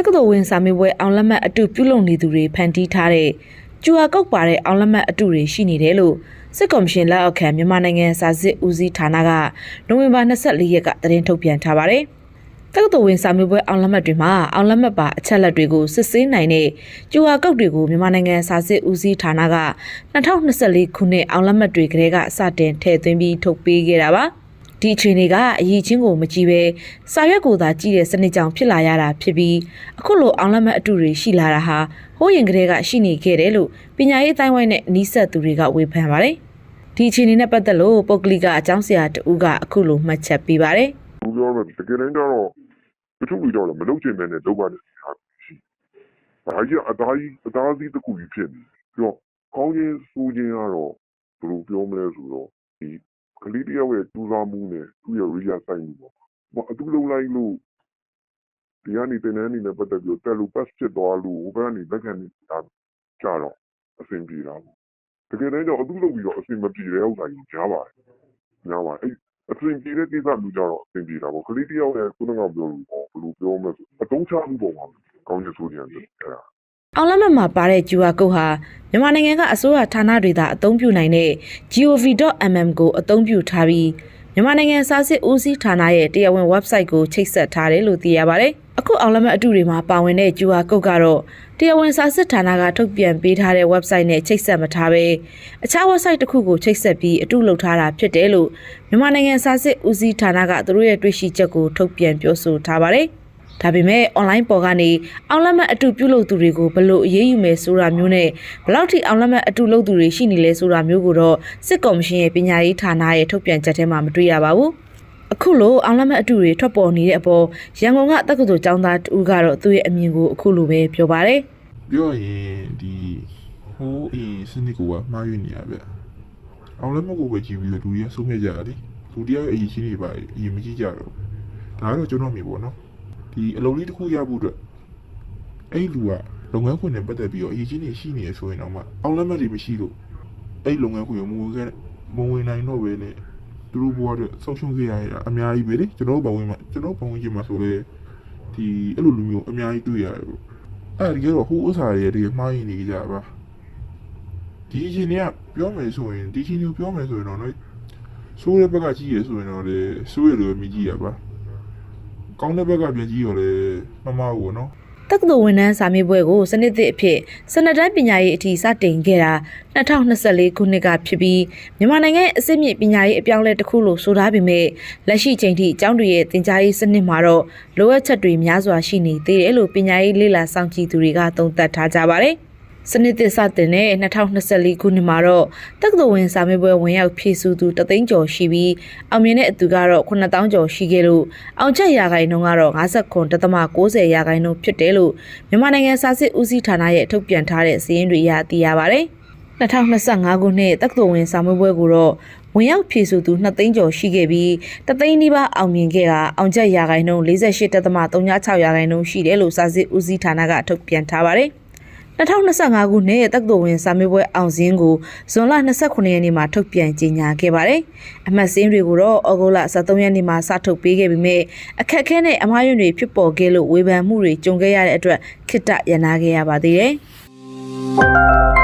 က္ကသိုလ်ဝင်စာမေးပွဲအောင်လက်မှတ်အတုပြုလုပ်နေသူတွေဖန်တီးထားတဲ့ကျူအာကောက်ပါတဲ့အောင်လက်မှတ်အတုတွေရှိနေတယ်လို့စစ်ကော်မရှင်လက်အောက်ခံမြန်မာနိုင်ငံစာစစ်ဦးစီးဌာနကနိုဝင်ဘာ24ရက်ကသတင်းထုတ်ပြန်ထားပါတယ်။တက္ကသိုလ်ဝင်စာမေးပွဲအောင်လက်မှတ်တွေမှာအောင်လက်မှတ်ပါအချက်လက်တွေကိုစစ်ဆေးနိုင်တဲ့ကျူအာကောက်တွေကိုမြန်မာနိုင်ငံစာစစ်ဦးစီးဌာနက2024ခုနှစ်အောင်လက်မှတ်တွေကလေးကစတင်ထည့်သွင်းပြီးထုတ်ပေးခဲ့တာပါ။ ဒီအခြေအနေကအရေးချင်းကိုမကြည့်ပဲစာရွက်ကိုသာကြည့်တဲ့စနစ်ကြောင့်ဖြစ်လာရတာဖြစ်ပြီးအခုလိုအောင်လက်မှတ်အတူတွေရှိလာတာဟာဟိုးရင်ကလေးကရှိနေခဲ့တယ်လို့ပညာရေးအတိုင်းဝိုင်းနဲ့နီးစပ်သူတွေကဝေဖန်ပါတယ်။ဒီအခြေအနေနဲ့ပတ်သက်လို့ပုဂ္ဂလိကအကြောင်းဆရာတဦးကအခုလိုမှတ်ချက်ပေးပါတယ်။ဘူးပြောမယ်တကယ်တမ်းကျတော့တချို့လူတော့မလုပ်ချင်တဲ့နဲ့လုပ်ရတယ်ဟာရှိ။ဒါကြီးအသားကြီးအသားကြီးတစ်ခုကြီးဖြစ်နေ။ပြီးတော့ကောင်းချင်းစိုးချင်းကတော့ဘယ်လိုပြောမလဲဆိုတော့ဒီ ကလေးတယောက်ရဲ့စူးစမ်းမှုနဲ့သူ့ရဲ့ real side မှုပေါ့။ဟိုအတူလုံးလိုက်လို့ဒီကနေတင်တဲ့အနေနဲ့ပတ်သက်ပြီးတက်လို့ pass ဖြစ်သွားလို့ဟိုဘက်ကနေလက်ခံနေတာကြတော့အဆင်ပြေတာပေါ့။တကယ်တမ်းကျတော့အတူလုံးပြီးတော့အဆင်မပြေတဲ့ဥစ္စာကြီးကြားပါတယ်။ညာပါအဲ့အဆင်ပြေတဲ့ကိစ္စမျိုးကြတော့အဆင်ပြေတာပေါ့ကလေးတယောက်ရဲ့ခုနကပြောလို့ပေါ့ဘယ်လိုပြောမလဲဆိုအတုံးချမှုပုံပါကောင်းချင်ဆိုကြတယ်အဲ့ဒါ။ အောင်လက်မှတ်မှာပါတဲ့ကျူအာကုတ်ဟာမြန်မာနိုင်ငံကအစိုးရဌာနတွေသာအသုံးပြုနိုင်တဲ့ gov.mm ကိုအသုံးပြုထားပြီးမြန်မာနိုင်ငံစာစစ်ဦးစီးဌာနရဲ့တရားဝင် website ကိုချိတ်ဆက်ထားတယ်လို့သိရပါတယ်။အခုအောင်လက်မှတ်အတုတွေမှာပါဝင်တဲ့ကျူအာကုတ်ကတော့တရားဝင်စာစစ်ဌာနကထုတ်ပြန်ပေးထားတဲ့ website နဲ့ချိတ်ဆက်မထားဘဲအခြား website တစ်ခုကိုချိတ်ဆက်ပြီးအတုလုပ်ထားတာဖြစ်တယ်လို့မြန်မာနိုင်ငံစာစစ်ဦးစီးဌာနကသူတို့ရဲ့တွေ့ရှိချက်ကိုထုတ်ပြန်ပြောဆိုထားပါတယ်။ ဒါပေမဲ့ online ပေါ်ကနေအောင်လက်မှတ်အတုပြုလုပ်သူတွေကိုဘယ်လို့အရေးယူမယ်ဆိုတာမျိုးနဲ့ဘယ်လောက်ထိအောင်လက်မှတ်အတုလုပ်သူတွေရှိနေလဲဆိုတာမျိုးကိုတော့စစ်ကော်မရှင်ရဲ့ပညာရေးဌာနရဲ့ထုတ်ပြန်ချက်ထဲမှာမတွေ့ရပါဘူး။အခုလိုအောင်လက်မှတ်အတုတွေထွက်ပေါ်နေတဲ့အပေါ်ရန်ကုန်ကတက္ကသိုလ်ကျောင်းသားတူကတော့သူ့ရဲ့အမြင်ကိုအခုလိုပဲပြောပါတယ်ပြောရရင်ဒီဟိုးအင်းစနစ်ကမှားယူနေရဗျအောင်လည်းမကိုပဲကြည့်ပြီးတော့လူတွေကဆုံးဖြတ်ကြတာလေလူတယောက်ရဲ့အရေးချင်းတွေပါအရင်မကြည့်ကြတော့ဒါကတော့ကျွန်တော်မြင်ပေါ့နော် ဒီအလုံးလေးတစ်ခုရဖို့အတွက်အဲ့လူကလုပ်ငန်းခွင်နဲ့ပတ်သက်ပြီးတော့အရေးချင်းတွေရှိနေရဆိုရင်တော့မှအောင်လည်းမတွေမရှိလို့အဲ့လုပ်ငန်းခွင်ကိုမဝင်ခဲ့မဝင်နိုင်တော့ပဲနဲ့သူတို့ဘဝအတွက်ဆုံးရှုံးခဲ့ရတာအများကြီးပဲလေကျွန်တော်ဘဝင်မှာကျွန်တော်ဘဝင်ချင်းမှာဆိုလေဒီအဲ့လိုလူမျိုးအများကြီးတွေ့ရတယ်ပေါ့အဲ့ဒီကတော့ဟိုဥစ္စာတွေတကယ်မှားရင်နေကြပါဒီအချင်းတွေကပြောမယ်ဆိုရင်ဒီချင်းတွေပြောမယ်ဆိုရင်တော့နော်ဆိုးတဲ့ဘက်ကကြည့်ရဆိုရင်တော့လေဆိုးရလို့မြည်ကြည့်ရပါ ကောင်းတဲ့ဘက်ကပြန်ကြည့်ရောလေမမဟုတ်နော်။တက္ကသိုလ်ဝန်ထမ်းစာမေးပွဲကိုစနစ်သစ်အဖြစ်စနစ်တိုင်းပညာရေးအထိစတင်ခဲ့တာ2024ခုနှစ်ကဖြစ်ပြီးမြန်မာနိုင်ငံရဲ့အစစ်မြစ်ပညာရေးအပြောင်းအလဲတစ်ခုလို့ဆိုထားပေမဲ့လက်ရှိချိန်ထိအကျောင်းတွေရဲ့သင်ကြားရေးစနစ်မှာတော့လိုအပ်ချက်တွေများစွာရှိနေသေးတယ်လို့ပညာရေးလေ့လာစောင့်ကြည့်သူတွေကသုံးသပ်ထားကြပါတယ်။ စနစ်သစ်စတင်တဲ့2024ခုနှစ်မှာတော့တက္ကသိုလ်ဝင်စာမေးပွဲဝင်ရောက်ဖြည့်ဆူသူတသိန်းကျော်ရှိပြီးအောင်မြင်တဲ့အသူကတော့9000ကျော်ရှိခဲ့လို့အောင်ချက်ရာခိုင်နှုန်းကတော့59.90ရာခိုင်နှုန်းဖြစ်တယ်လို့မြန်မာနိုင်ငံစာစစ်ဦးစီးဌာနရဲ့ထုတ်ပြန်ထားတဲ့စာရင်းတွေအရသိရပါတယ်။2025ခုနှစ်တက္ကသိုလ်ဝင်စာမေးပွဲကိုတော့ဝင်ရောက်ဖြည့်ဆိုသူ2သိန်းကျော်ရှိခဲ့ပြီးတသိန်းနီးပါးအောင်မြင်ခဲ့တာအောင်ချက်ရာခိုင်နှုန်း48.36ရာခိုင်နှုန်းရှိတယ်လို့စာစစ်ဦးစီးဌာနကထုတ်ပြန်ထားပါတယ်။ 2025ခုနှစ်တက္ကသိုလ်ဝင်စာမေးပွဲအောင်စင်းကိုဇွန်လ29ရက်နေ့မှာထုတ်ပြန်ကြေညာခဲ့ပါတယ်။အမှတ်စင်းတွေကိုတော့ဩဂုတ်လ23ရက်နေ့မှာစထုတ်ပေးခဲ့ပြီးမြဲအခက်အခဲနဲ့အမှားယွင်းတွေဖြစ်ပေါ်ခဲ့လို့ဝေဖန်မှုတွေကြုံခဲ့ရတဲ့အတွက်ခိတ္တရနာခဲ့ရပါသေးတယ်။